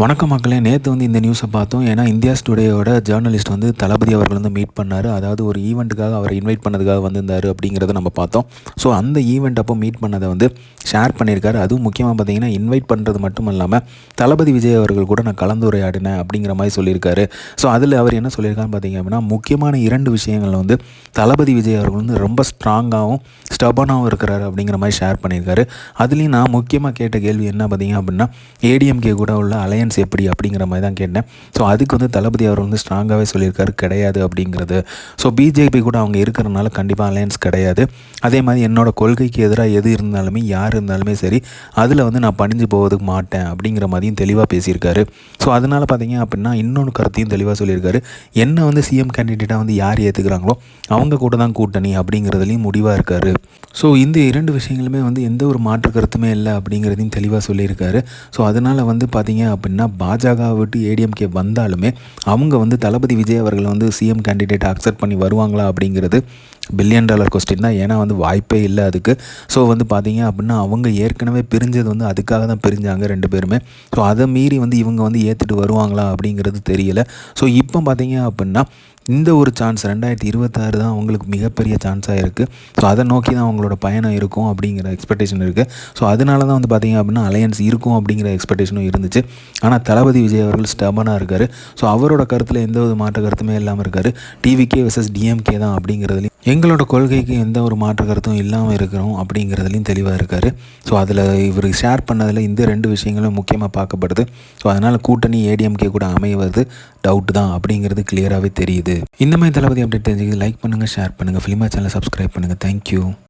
வணக்கம் மக்களே. நேற்று வந்து இந்த நியூஸை பார்த்தோம். ஏன்னா இந்தியாஸ் டுடேயோட ஜேர்னலிஸ்ட் வந்து தளபதி அவர்கள் வந்து மீட் பண்ணார். அதாவது ஒரு ஈவெண்ட்டுக்காக அவரை இன்வைட் பண்ணதுக்காக வந்திருந்தார் அப்படிங்கிறத நம்ம பார்த்தோம். ஸோ அந்த ஈவெண்ட் அப்போ மீட் பண்ணதை வந்து ஷேர் பண்ணியிருக்காரு. அதுவும் முக்கியமாக பார்த்தீங்கன்னா இன்வைட் பண்ணுறது மட்டும் இல்லாமல் தளபதி விஜய் அவர்கள் கூட நான் கலந்துரையாடினேன் அப்படிங்கிற மாதிரி சொல்லியிருக்காரு. ஸோ அதில் அவர் என்ன சொல்லியிருக்காருன்னு பார்த்தீங்க அப்படின்னா முக்கியமான இரண்டு விஷயங்கள் வந்து தளபதி விஜய் அவர்கள் வந்து ரொம்ப ஸ்ட்ராங்காகவும் ஸ்டபனாகவும் இருக்கிறாரு அப்படிங்கிற மாதிரி ஷேர் பண்ணியிருக்காரு. அதுலேயும் நான் முக்கியமாக கேட்ட கேள்வி என்ன பார்த்தீங்க அப்படின்னா ஏடிஎம்கே கூட உள்ள அலையன்ஸ் எப்படி அப்படிங்கிற மாதிரி தான் கேட்டேன். ஸோ அதுக்கு வந்து தளபதி அவர் வந்து ஸ்ட்ராங்காகவே சொல்லியிருக்காரு கிடையாது அப்படிங்கிறது. ஸோ பிஜேபி கூட அவங்க இருக்கிறனால கண்டிப்பாக அலையன்ஸ் கிடையாது. அதே மாதிரி என்னோட கொள்கைக்கு எதிராக எது இருந்தாலுமே யார் இருந்தாலுமே சரி அதில் வந்து நான் பணிஞ்சு போவதுக்கு மாட்டேன் அப்படிங்கிற மாதிரியும் தெளிவாக பேசியிருக்காரு. ஸோ அதனால் பார்த்தீங்க அப்படின்னா இன்னொன்று கருத்தையும் தெளிவாக சொல்லியிருக்காரு. என்ன வந்து சிஎம் கேண்டிடேட்டாக வந்து யார் ஏற்றுக்கிறாங்களோ அவங்க கூட தான் கூட்டணி அப்படிங்கிறதுலையும் முடிவாக இருக்கார். ஸோ இந்த இரண்டு விஷயங்களுமே வந்து எந்த ஒரு மாற்று கருத்துமே இல்லை அப்படிங்கிறதையும் தெளிவாக சொல்லியிருக்காரு. ஸோ அதனால் வந்து பார்த்தீங்க அப்படின்னா பாஜக விட்டு ஏடிஎம்கே வந்தாலுமே அவங்க வந்து தளபதி விஜய் அவர்களை வந்து சிஎம் கேண்டிடேட் அக்செப்ட் பண்ணி வருவாங்களா அப்படிங்கிறது பில்லியன் டாலர் கொஸ்டின் தான். ஏன்னா வந்து வாய்ப்பே இல்லை அதுக்கு. ஸோ வந்து பார்த்தீங்க அப்படின்னா அவங்க ஏற்கனவே பிரிஞ்சது வந்து அதுக்காக தான் பிரிஞ்சாங்க ரெண்டு பேருமே. ஸோ அதை மீறி வந்து இவங்க வந்து ஏற்றுட்டு வருவாங்களா அப்படிங்கிறது தெரியல. ஸோ இப்போ பார்த்தீங்க அப்படின்னா இந்த ஒரு சான்ஸ் ரெண்டாயிரத்தி இருபத்தாறு தான் அவங்களுக்கு மிகப்பெரிய சான்ஸாக இருக்குது ஸோ அதை நோக்கி தான் அவங்களோட பயணம் இருக்கும் அப்படிங்கிற எக்ஸ்பெக்டேஷன் இருக்குது ஸோ அதனால தான் வந்து பார்த்திங்க அப்படின்னா அலையன்ஸ் இருக்கும் அப்படிங்கிற எக்ஸ்பெக்டேஷனும் இருந்துச்சு. ஆனால் தளபதி விஜய் அவர்கள் ஸ்டபனாக இருக்கார். ஸோ அவரோட கருத்தில் எந்த ஒரு மாற்ற கருத்துமே இல்லாமல் இருக்கார். டிவிகே விசஸ் டிஎம்கே தான் அப்படிங்கிறதுலையும் எங்களோட கொள்கைக்கு எந்த ஒரு மாற்று கருத்தும் இல்லாமல் இருக்கிறோம் அப்படிங்கிறதுலையும் தெளிவாக இருக்கார். ஸோ அதில் இவர் ஷேர் பண்ணதில் இந்த ரெண்டு விஷயங்களும் முக்கியமாக பார்க்கப்படுது. ஸோ அதனால் கூட்டணி ஏடிஎம்கே கூட அமைவது டவுட் தான் அப்படிங்கிறது கிளியராகவே தெரியுது. இந்த மாதிரி தளபதி அப்டேட் தெரிஞ்சுக்க லைக் பண்ணுங்கள் ஷேர் பண்ணுங்கள் ஃபிலிமா சேனலை சப்ஸ்கிரைப் பண்ணுங்கள் தேங்க்யூ